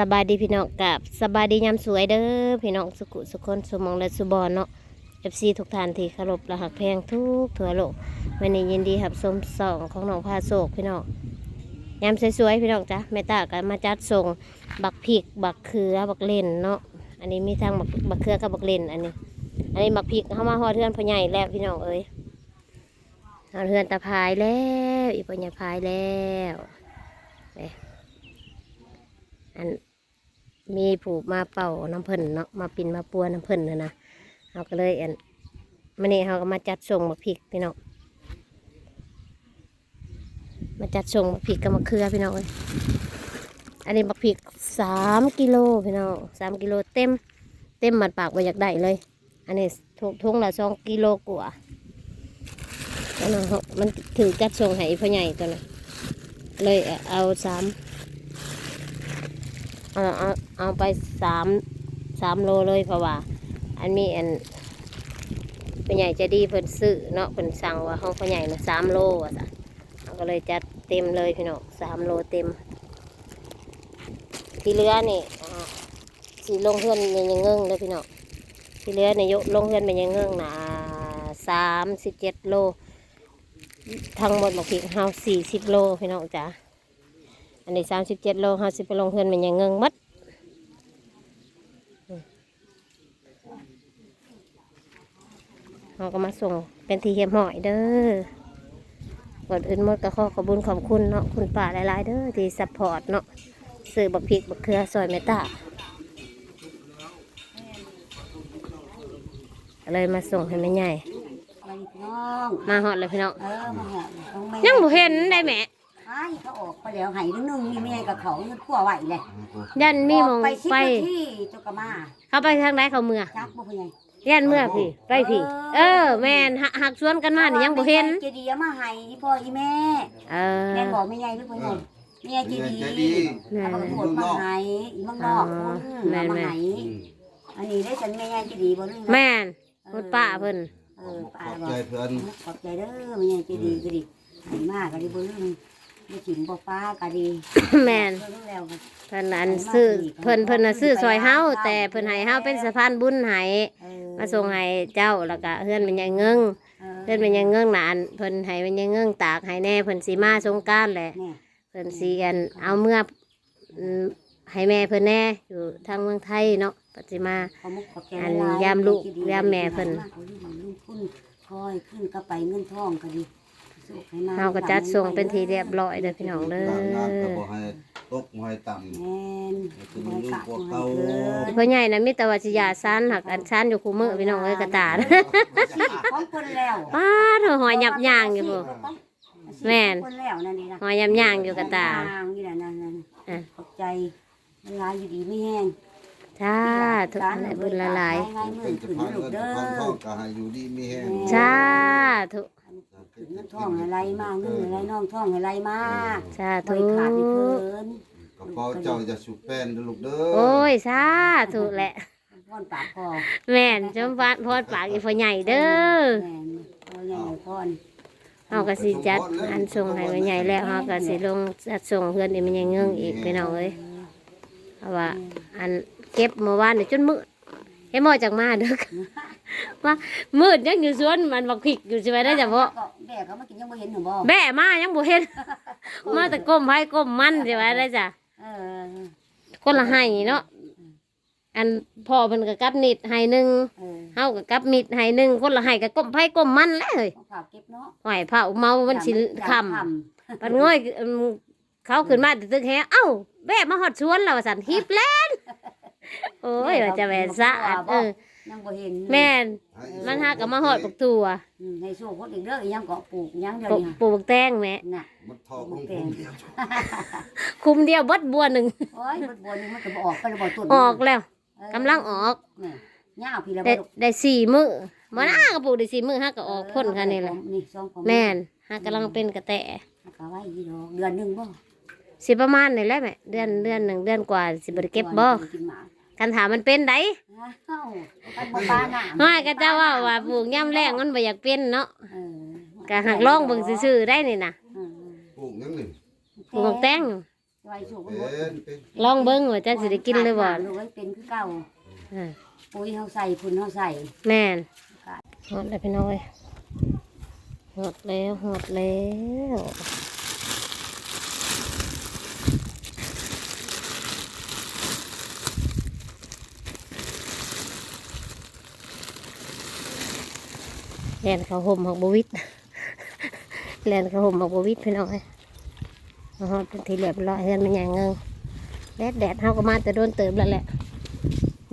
สบายดีพี่น้องกับสบายดียามสวยเด้อพี่น้องสุขุสุคนสุมองและสุบอนเนาะเอฟซีทุกท่านที่เคารพและหักแพงทุกทั่วโลกวันนี้ยินดีครับสมสองของน้องพาโศกพี่น้องยามสวยๆพี่น้องจ้ะแม่ตาก็มาจัดส่งบักพริกบักเขือบักเล่นเนาะอันนี้มีทั้งบักบักเขือกับบักเล่นอันนี้ อันนี้บักพริกเข้ามาฮอเทือนพ่อใหญ่แล้วพี่น้องเอ้ยฮอเทือนตาพายแล้วอีพ่อใหญ่พายแล้วอัน มีผูกมาเป่าน้ำเพิ่นเนาะมาปินมาปัวน้ำเพิ่นนะนะเราก็เลยอันมื่อนี้เราก็มาจัดส่งมาพริกพี่น้องมาจัดส่งมาพริกกับมะเขือพี่น้องอันนี้บักพริกสามกิโลพี่น้องสามกิโลเต็ม เต็มหมัดปากไปอยากได้เลย อันนี้ทุกทุ่งละสองกิโลกว่าแล้วเนเขามันถือจัดส่งให้พ่อใหญ่ตัวนั้นเลยเอาสาม เอาเอาเอาไปสามสามโลเลยเพราะว่า อันมีอันเป็นใหญ่จะดีเพิ่นซื้อเนาะเพิ่นสั่งว่าห้องพ่อใหญ่นะสามโลอะจ้ะก็เลยจัดเต็มเลยพี่น้องสามโลเต็ม ที่เหลือนี่สีลงเพื่อนเป็นยังเงื่งเลยพี่น้องที่เหลือนี่ยกลงเพื่อนเป็นยังเงื่งนะสามสิบเจ็ดโลทั้งหมดบอกพี่เฮาสี่สิบโลพี่น้องจ้ะ อันนี้สามสิบเจ็ดโลห้าสิบไปลงเพื่อนมันยังเงิงหมัดเราก็มาส่งเป็นทีเฮียมหอยเด้อก่อนอื่นหมดก็ขอขอบคุญขอบคุณเนาะคุณป่าหลายๆเด้อที่ซัพพอร์ตเนาะซื้อบักพริกบักเขือซอยเมตาก็เลยมาส่งให้แม่ใหญ่ไปน้อง มาหอดเลยพี่น้องเออมาหอดต้องไม่ยังบ่เห็นได้แหม่ ไอ้เขาออกไปแล้วไห้นึงนึงนี่แม่กับเขาเงินขั้วไหวเลยยันมีหมองไปชิบไปที่เจ้ากะมาเขาไปทางไหนเขาเมือจักบ่เป็นไงยันเมื่อพี่ไปพี่ เออ แม่นหักหักชวนกันมานี่ยังบ่เห็น เจดีย์มาให้อีพ่ออีแม่เออแม่บอกไม่ใหญ่หรือพ่อใหญ่แม่เจดีใจย์ดีเอาไปโหดมาให้อีมังนอกคุณเอามาให้อันนี้ได้ฉันแม่ใหญ่เจดีย์บ่นึงแม่นคุณป้าเพิ่นเออขป้าอบบอกใจเพื่อนขอบใจเด้อแม่ใหญ่เจดีย์ก็ดีให้มากก็ดีบ่นึง ได้ถิ่มบ่ฟ้าก็ดีแม่น เพิ่นแล้วก็เพิ่นอันซื้อเพิ่นเพิ่นน่ะซื้อซอยเฮาแต่เพิ่นให้เฮาเป็นสะพานบุญให้เออมาส่งให้เจ้าแล้วก็เฮือนเป็นยังเงิงเออเฮือนเป็นยังเงิงหนานเพิ่นให้เป็นยังเงิงตากให้แน่เพิ่นสิมาสงกรานต์แหละ เนี่ยเพิ่นสิอันเอาเมื่ออืมให้แม่เพิ่นแน่อยู่ทางเมืองไทยเนาะปัจจิมา ขอมุกขอบใจอันหลๆยามลูกที่ดียามแม่เพิ่นลูกคุณคอยขึ้นก็ไปเงินทองก็ดีสุขให้ม เฮาก็จัดส่งเป็นทีเรียบร้อยเด้อพี่น้องเด้อต่างงานก็บอกให้ตกบ่ให้ต่แม่นคือมันลูกพวกเขาพ่อใหญ่น่ะมีแต่ว่าสิยาซันหักอันซันอยู่คู่มือพี่น้องเอ้ยกระตาดของคนแล้วป้าเธอหอยยับย่างอยู่บ่แม่นคนแล้วนั่นนี่นะหอยยับย่างอยู่กระตาย่างนี่แหละนั่นนั่นอะขอบใจเวลาอยู่ดีไม่แห้งจ้าทุกอันให้บุญละลายง่ายมืเป็อนจะขึ้นพังลูกก็เด้พังอท้องก็ให้อยู่ดีมีแห้งจ้าทุกขึ้น เงินทองอะไรมาเงินอะไรน้องทองอะไรมาจ้าบ่ทุขาดไม่กเคินกระเป๋าเจ้าจะสุกแป้นเด้อลูกเด้อโอ้ยสาธุแหละ พ่อนปากคอแม่นจมบ้านพอดปากอีพ่อใหญ่เด้อแม่นพ่อใหญ่พ่อนเฮาก็สิจัดอันส่งให้พ่อใหญ่แล้วเฮาก็สิลงจัดส่งเพื่อนอีมันยังเงื่งอีกพี่น้องเอ้ยเพราะว่า อันเก็บเมื่อวานนี่จนมืดเฮ้ยหมอจังมาเด้อ ว่ามืดยังอยู่สวนมันบักพริกอยู่ใช่ไหมได้อจ้ะพ่อก็แม่เขามากินยังบ่เห็นหนูบ่แบะมายังบ่เห็น มาแต่ก้มไผก้มมันใช่ไหมได้จ้ะเออคนละให้เนาะอันพ่อเพิ่นก็กับนิดให้หนึงเออเฮาก็กับมิดให้หนึงคนละให้ก็ก้มไผก้มมันแหล้วเฮ้ยเอาฝากเก็บเนาะหอยเผาเมามันสิค่ำปันง่อยอืมเขาขึ้นมาแต่ตึกแฮเอ้าแบะมาฮอดสวนแล้วว่าซั่นฮิบแลนโอ้ยว่าจะแม่นสะอาดเออ ยังบ่เห็นแม่นให้มันหาก็มาฮอดปักตัวอืมให้สู้คนอีกเด้ออีหยังก็ปลูกอีหยังเดี๋ยวปลูกนี้ปลูกบักแตงแหม่น่ะ มันทอกลงผมเดียวคุมเดียวเบิดบัวหนึงโอ้ยมันบัวนี่มันก็บ่ออกก็เลยบ่ต้นออกแล้วเออกำลังออกนี่ย่าวพี่ละได้บ่ลูกได้สี่มื้อบ่น่าก็ปลูกได้สี่มื้อฮะก็ออกพ่นค่ะนี่แหละนี่สองของแม่นฮะกำลังเป็นกระแตก็ไว้อีดอกเดือนหนึงบ่สิประมาณนี่แหละแม่เดือนเดือนหนึ่งเดือนกว่าสิบ่ได้เก็บบ่กินหมา กันถามมันเป็นไดอ้าวไปบ่ปลาน้ำน้อยก็เจ้าว่าว่าปลูกย่ำแรงมันบ่อยากเป็นเนาะเออก็หักลองเบิ่งซื่อๆได้นี่นะเออปลูกยังนี่ปลูกบักแตงเไว้สุกเป็มันหมดนเป็นลองเบิ้งว่าจักสิได้กินหรือบ่ลูกไว้เป็นคือเก่าอ่าปุ๋ยเฮาใส่พุ่นเฮาใส่แม่นหอดแล้วพี่น้อยหอดแล้วหอดแล้ว แลนเขาห่มหักบวิดแลนเขาห่มหักบวิดพี่น้อยเอาหอดเป็นทีเรียบร้อยเฮือนมันใหญ่เงิงแดดแดดเฮาก็มาแต่โดนเติมแล้วแหละ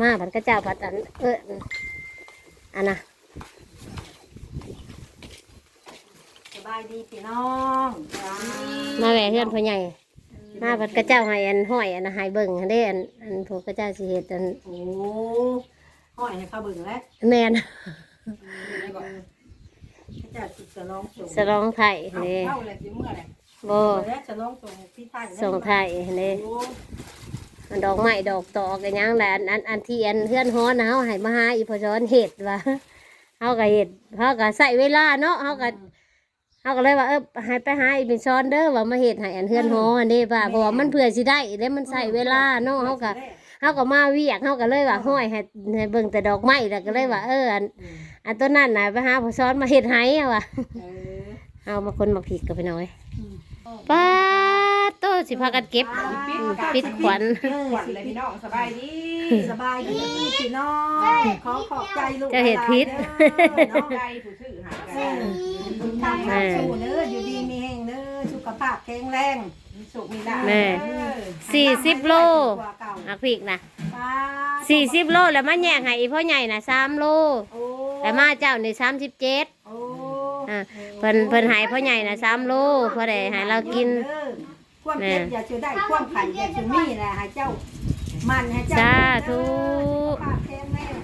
มาผัดกระเจ้าผัดอันเอออันน่ะสบายดีพี่น้องมาแหวเพื่อนพ่อใหญ่มาพัดกระเจ้าให้อันห้อยอันน่ะให้เบิ่งให้ได้อันอันพวกกระเจ้าสิเฮ็ดอันโอ้ห้อยให้ข้าวเบิ่งแล้วแม่น จะสิจะร้องส่งสลองไทยนี่เข้าเลยสิเมื่อไหร่บ่แล้วจะร้องส่งพี่ไทยส่งไทยนี่มันดอกไม้ดอกตอกกันยังแหละอันอันอันที่อันเพื่อนฮ้อนนะเฮาให้มาหาอีพ่อซ้อนเฮ็ดว่าเฮาก็เฮ็ดเฮาก็ใส่เวลาเนาะเฮาก็เฮาก็เลยว่าเออให้ไปหาอีเป็นซ้อนเด้อว่ามาเฮ็ดให้อันเพื่อนฮ้ออันนี้ป่ะเพราะว่ามันเพื่อสิได้แล้วมันใส่เวลาเนาะเฮาก็ เฮาก็มาเวียกเฮาก็เลยว่าห้อยให้ให้เบิ่งแต่ดอกไม้แล้วก็เลยว่าเอออันอันต้นนั้นน่ะไปหาผู้ซ้อนมาเฮ็ดให้อะว่ะเออเอามาคนมาผิดกับไปหน่อยป้าดโตสิพากันเก็บปิดขวัญ ขวัญเลยพี่น้องสบายดีสบายดีพี่น้องขอขอบใจลูกเจะเห็ดพิษเนาะใจผู้ชื่อหากัเอนอทำงานสู้เด้ออยู่ดีมีแห่งเด้อสุขภาพแข็งแรงมี สุขมีลาภแม่เออสี่สิบโลกว่าเก่าอักผิกนะป้าสี่สิบโลแล้วมาแยกให้อีพ่อใหญ่น่ะสามโลโอ้แล้วมาเจ้านี่สามสิบเจ็ดโอ้อะเพิ่นเพิ่นให้พ่อใหญ่น่ะสามโลพอได้ให้เรากิน ความเจ็บอย่าจะได้ความไข่อย่าจะมีแหละให้เจ้า มันให้เจ้าสาธุสุขภาพแข็งแรง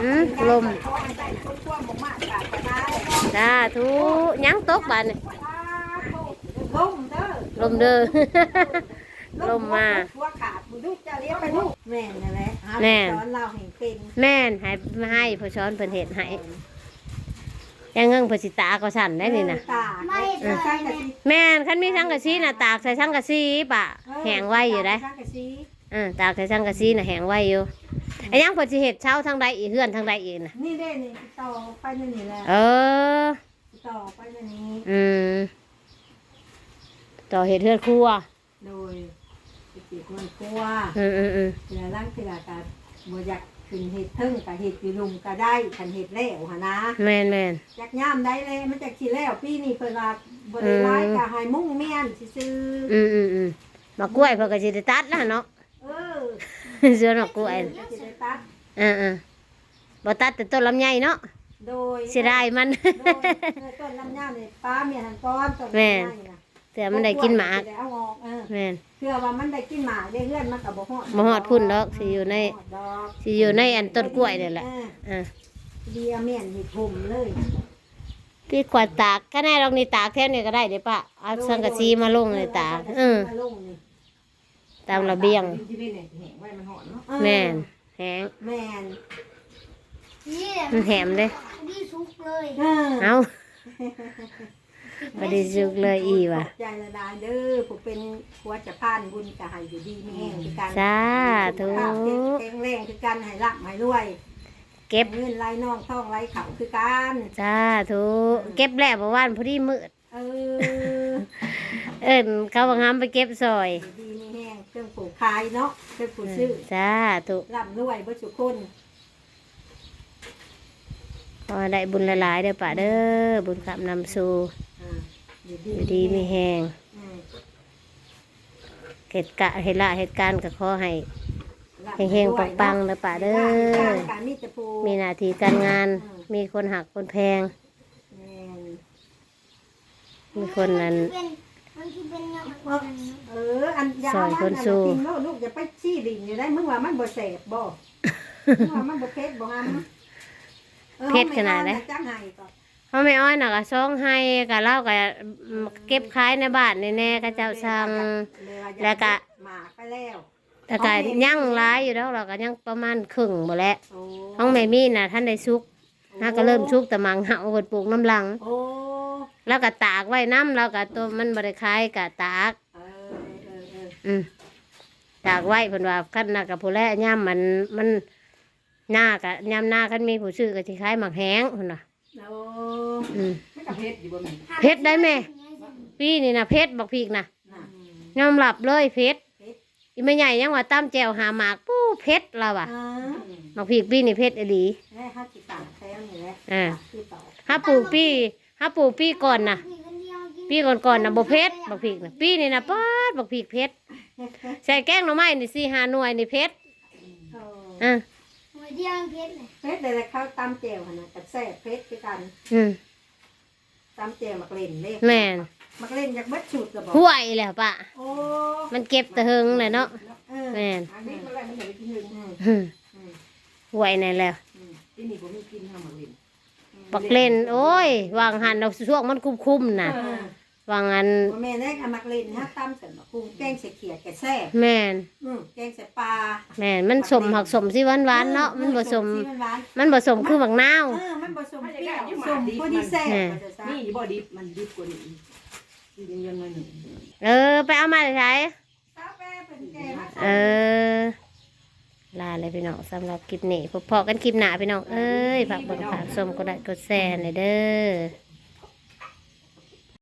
อืมลมขอให้ได้คนความบ่มากกาดได้สาธุยังตกบานนี่ ลมเด้อ ลมเด้อ ลมมา หัวขาดบุดุจะเลี้ยงไปลูกแม่นนั่นแหละหาแม่น สอนเราให้เป็นแม่นให้มาให้พ่อช้อนเพิ่นเฮ็ดให้ยังเงิงเพิ่นสิตาก็สั่นได้นี่นะ เออตาเออช่างกะสีแม่นคันมีสังกะสีน่ะตากใส่สังกะสีปะแห้งไว้อยู่ได้ช่างกะสีเออตากใส่สังกะสีน่ะแห้งไว้อยู่ไอ้ยังเพิ่นสิเฮ็ดเช้าทางใดอีกเฮือนทางใดอีกน่ะนี่เด้นี่ต่อไปนี่นี่แหละเออ ต่อไปนี่นี่อืม ต่อเฮ็ดเฮือนครัวโดยสิติดมันกลัวอืมอืมอืมเวลาล้างเวลาการบ่อยากขึ้นเห็ดเทิงกับเห็ดอยู่ลุมก็ได้คันเห็ดแล้วหนนะแม่นแม่นจักย่ามได้เลยมันจะขี้แล้วปีนี้เพิ่นว่าบ่ได้ร้ายก็ให้มุ่งเมียนซื่ออืมอืมอืมมากล้วยเพิ่นก็สิได้ตัดแล้วเนาะ ๆเออเสือมากล้วยก็สิได้ตัดเออเออบ่ตัดแต่ต้นลำไยเนาะโดย เสียดายมัน โดยเออต้นลำไยนี่ป้าเมียหันก้อนต้นลำแม่ไยน่ะแต่มันได้กินหมากสิได้เอาออกเออแม่นเพื่อว่ามันได้กินหมากได้เฮือนมันก็บ่ฮอดบ่ฮอดพุ่นดอกสิอยู่ในบ่ฮอดดอกสิอยู่ในอันต้นกล้วยนี่แหละเอออ่าเดียเมียนเห็ดหุ่มเลยพี่ขวดตากก็แน่ลองนี่ตากแค่นี้ก็ได้เดี๋ยวปะเอาสังกะสีมาลงเลยตากเออมาลงนี่ตามระเบียง ที่นี่เนี่ยแห้งไว้มันหอนเนาะเออแม่นแหงแม่นมันแหมเลยเออ เอา บไดีจุกเลยอีว่ะขอบใจละลายเด้อผู้เป็นหัวจะพานบุญกะให้อยู่ดีมีแห้งคือกันสาธุสุขภาพแข็งแรงคือกันให้รักให้รวยเก็บให้เงินไหลน้องท่องไหลเขาคือกันสาธุเก็บแล้วเมื่อวานพอดีมืดเออ เอิ้นเขาบังคับไปเก็บซอยอยู่ดีมีแห้งเครื่องปลูกขายเนาะเครื่องปลูกซื้อสาธุร่ำรวยบ่ทุกคนขอให้ได้บุญหลายๆเด้อปะเด้อบุญคำนำสู่ อ่าอยู่อยู่ดีมีแหงอืมเหตุกะเหตุละเหตุการณ์ก็ขอให้ร่ำรวยเฮงๆปังๆเด้อป่าเด้อการมีแต่ปูมีหน้าที่การงาน มีคนหักคนแพงแม่นมีคนนั้นเอออันยาซอยมัคนน่ะสู้กินแล้วลูกอย่าไปชี้ดินอยู่ได้มึงว่ามันบ่แสบบ่มึงว่ามันบ่เผ็ดบ่งามออเผ็ดขนาดไหน เอจังไห้ก่อนเขาไม่อ้อยน่ะก็ซ่องให้ก็เล่าก็เก็บขายในบ้านนี่แน่ก็เจ้าสั่ง แล้วก็ หมากไปแล้ว แต่ก็ยังร้ายอยู่แล้วเราก็ยังประมาณครึ่งหมดแล้วโอ้ห้องแม่มีน่ะท่านได้ซุกถ้าก็เริ่มซุกแต่มังเห่าเปิดปลูกน้ำลัง โอ้แล้วก็ตากไว้น้ำแล้วก็ตัวมันบริคายก็ตาก เออเออเอออืมตากไว้เพิ่นว่าคันน่ะกับผู้แลย่ำมันมันหน้ากะย่ำหน้าคันมีผู้ซื้อก็สิขายหมักแห้งเพิ่นน่ะ โอ้อืมไม่กับเพชรอยู่บ่แม่นเพชรได้แม่ปีนี่นะเพชรบักพริกนะน่ะยอมรับเลยเพชรเพชรอีแม่ใหญ่ยังว่าตามแจวหาหมากปู้เพชรเราอะอ่าบักพริกปีนี่เพชรอดีแม่ฮัตติตาแท้นี่แหละอ่าที่ต่อถ้าปลูกปีถ้าปลูกปีก่อนนะปีก่อนก่อนๆนะบ่เพชรบักพริกนะปีนี่นะป๊าดบักพริกเพชรใส่แกงหน่อไม้นี่สี่ห้าหน่วยนี่เพชรโอ้อะ หัวเดียวเพชรเลยเพชรเลยเขาตำแจ่วหั่นน่ะกับแซ่บเพชรคือกันอืมตำแจ่วมักเล่นเด้แม่น มักเล่นจากเบิดชุดก็บอกห่วยแหละปะ โอ้มันเก็บแตะเฮิงเลยเนาะ เออแม่น อันนี้มันอะไรมันอยากไปกินหนึ่งอืมอืมอืมห่วยในนแหล้วที่นี่ผมมีกินทำมาเล่นบักเล่น โอ้ย วางหันเอาช่วงมันคุ้มๆน่ะ เออ วางอันบ่แม่นได้เอามักเล่นฮะตำกันบักกุ้งแกงใส่เขียดแกแซ่บแม่นอืมแกงใส่ปลาแม่นมันสมหักสมสิหวานหวานๆเนาะมันผสมสีมันหวานมันผสมคือบักนาว เออมันผสมเปรี้ยวสมพอดีแซ่บแม่ ว่าจะซะนี่อยู่บ่ดิบมันดิบกว่านี้อีกยังยังไงหนึ่งเออ ไปเอามาใช้ตาแป้เป็นแก่มาเออ ลาเลยพี่น้องสำหรับคลิปนี้พบพอกันคลิปหน้าพี่น้องเอ้ยฝากเบิ่งฝากชมก็ได้กดแชร์หน่อยเด้อ